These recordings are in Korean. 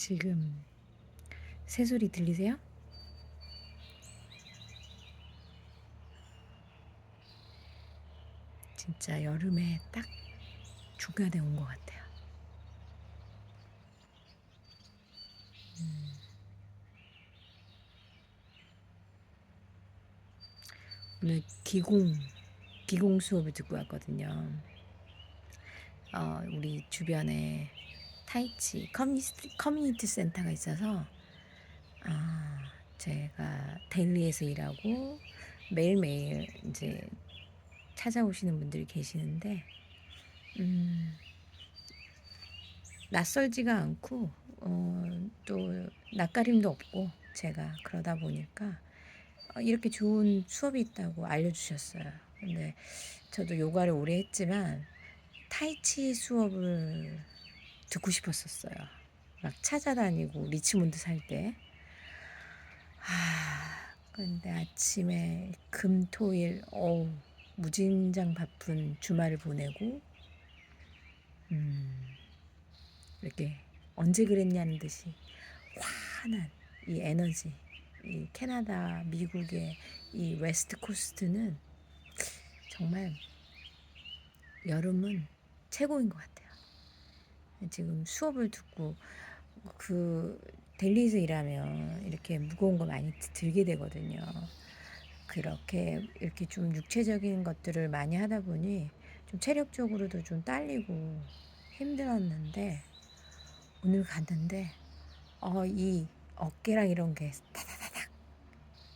지금 새소리 들리세요? 진짜 여름에 딱 중간에 온 것 같아요. 음. 오늘 기공 기공 수업을 듣고 왔거든요. 어, 우리 주변에 타이치 커뮤니티, 커뮤니티 센터가 있어서 아, 제가 델리에서 일하고 매일매일 이제 찾아오시는 분들이 계시는데 음, 낯설지가 않고 어, 또 낯가림도 없고 제가 그러다 보니까 어, 이렇게 좋은 수업이 있다고 알려주셨어요. 근데 저도 요가를 오래 했지만 타이치 수업을 듣고 싶었었어요. 막 찾아다니고 리치몬드 살 때. 아, 근데 아침에 금 토 일 어우 무진장 바쁜 주말을 보내고 음, 이렇게 언제 그랬냐는 듯이 환한 이 에너지 이 캐나다 미국의 이 웨스트 코스트는 정말 여름은 최고인 것 같아요. 지금 수업을 듣고 그 델리에서 일하면 이렇게 무거운 거 많이 들게 되거든요. 그렇게 이렇게 좀 육체적인 것들을 많이 하다 보니 좀 체력적으로도 좀 딸리고 힘들었는데 오늘 갔는데 어, 이 어깨랑 이런 게 타다다닥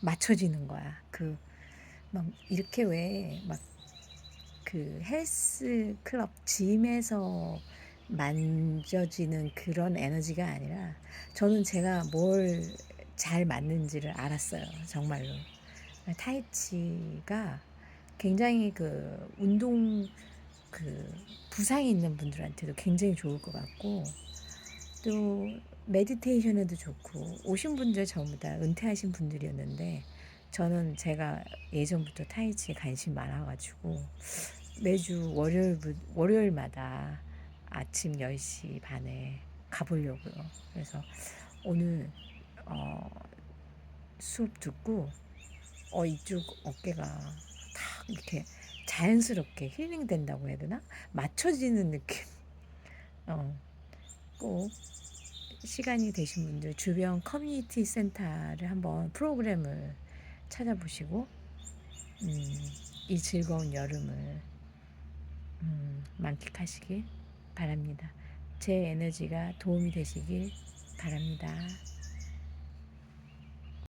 맞춰지는 거야. 그 막 이렇게 왜 막 그 헬스 클럽 짐에서 만져지는 그런 에너지가 아니라 저는 제가 뭘 잘 맞는지를 알았어요. 정말로. 타이치가 굉장히 그 운동 그 부상이 있는 분들한테도 굉장히 좋을 것 같고 또 메디테이션에도 좋고 오신 분들 전부 다 은퇴하신 분들이었는데 저는 제가 예전부터 타이치에 관심 많아가지고 매주 월요일 월요일마다 아침 10시 반에 가보려고요. 그래서 오늘 어, 수업 듣고 어 이쪽 어깨가 탁 이렇게 자연스럽게 힐링 된다고 해야 되나? 맞춰지는 느낌. 어, 꼭 시간이 되신 분들 주변 커뮤니티 센터를 한번 프로그램을 찾아보시고 음, 이 즐거운 여름을 음, 만끽하시길 바랍니다. 제 에너지가 도움이 되시길 바랍니다.